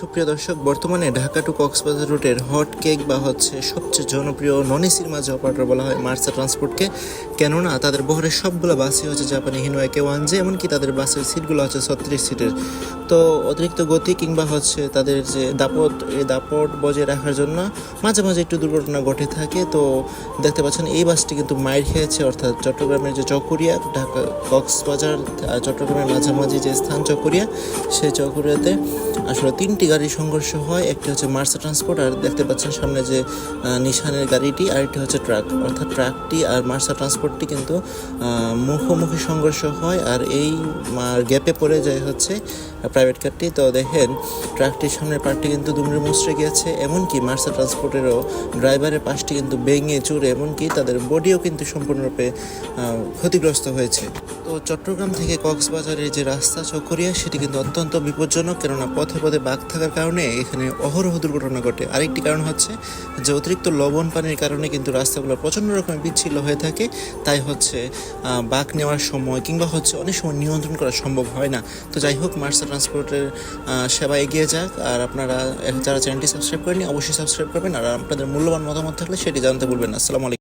সুপ্রিয় দর্শক, বর্তমানে ঢাকা টু কক্সবাজার রুটের হট কেক বা হচ্ছে সবচেয়ে জনপ্রিয় নন এসির মাঝে অপারেটর বলা হয় মার্সা ট্রান্সপোর্টকে। কেননা, তাদের বহরের সবগুলো বাসই হচ্ছে জাপানি হিনোয়া কে ওয়ান জে এমনকি তাদের বাসের সিটগুলো হচ্ছে ছত্রিশ সিটের। তো অতিরিক্ত গতি কিংবা হচ্ছে তাদের যে দাপট, এই দাপট বজায় রাখার জন্য মাঝে মাঝে একটু দুর্ঘটনা ঘটে থাকে। তো দেখতে পাচ্ছেন, এই বাসটি কিন্তু মাইর খেয়েছে, অর্থাৎ চট্টগ্রামের যে চকরিয়া, ঢাকা কক্সবাজার চট্টগ্রামের মাঝামাঝি যে স্থান চকরিয়া, সেই চকরিয়াতে আসলে তিনটি গাড়ি সংঘর্ষ হয়, একটি হচ্ছে মার্সা ট্রান্সপোর্ট আর দেখতে পাচ্ছেন সামনে যে নিশানের গাড়িটি আর একটি হচ্ছে ট্রাক। অর্থাৎ ট্রাকটি আর মার্সা ট্রান্সপোর্টটি কিন্তু মুখোমুখি সংঘর্ষ হয় আর এই গ্যাপে পড়ে যায় হচ্ছে প্রাইভেট কারটি তো দেখেন, ট্রাকটির সামনের পার্টটি কিন্তু দুমড়ে মুচড়ে গিয়েছে, এমনকি মার্সা ট্রান্সপোর্টেরও ড্রাইভারের পাশটি কিন্তু ভেঙে চুরে, এমনকি তাদের বডিও কিন্তু সম্পূর্ণরূপে ক্ষতিগ্রস্ত হয়েছে। তো চট্টগ্রাম থেকে কক্সবাজারের যে রাস্তা চকরিয়া, সেটি কিন্তু অত্যন্ত বিপজ্জনক, কেননা পথে পথে বাঘ থাকার কারণে এখানে অহরহ দুর্ঘটনা ঘটে। আরেকটি কারণ হচ্ছে যে অতিরিক্ত লবণ পানির কারণে কিন্তু রাস্তাগুলো প্রচণ্ড রকমের বিচ্ছিন্ন হয়ে থাকে। তাই হচ্ছে বাঘ নেওয়ার সময় কিংবা হচ্ছে অনেক সময় নিয়ন্ত্রণ করা সম্ভব হয় না। তো যাই হোক মার্সা ট্রান্সপোর্টের সেবা এগিয়ে যাক। আর আপনারা যারা চ্যানেলটি সাবস্ক্রাইব করেনি অবশ্যই সাবস্ক্রাইব করবেন। আর আপনাদের মূল্যবান মতামত থাকলে সেটি জানতে ভুলবেন না। আসসালামু আলাইকুম।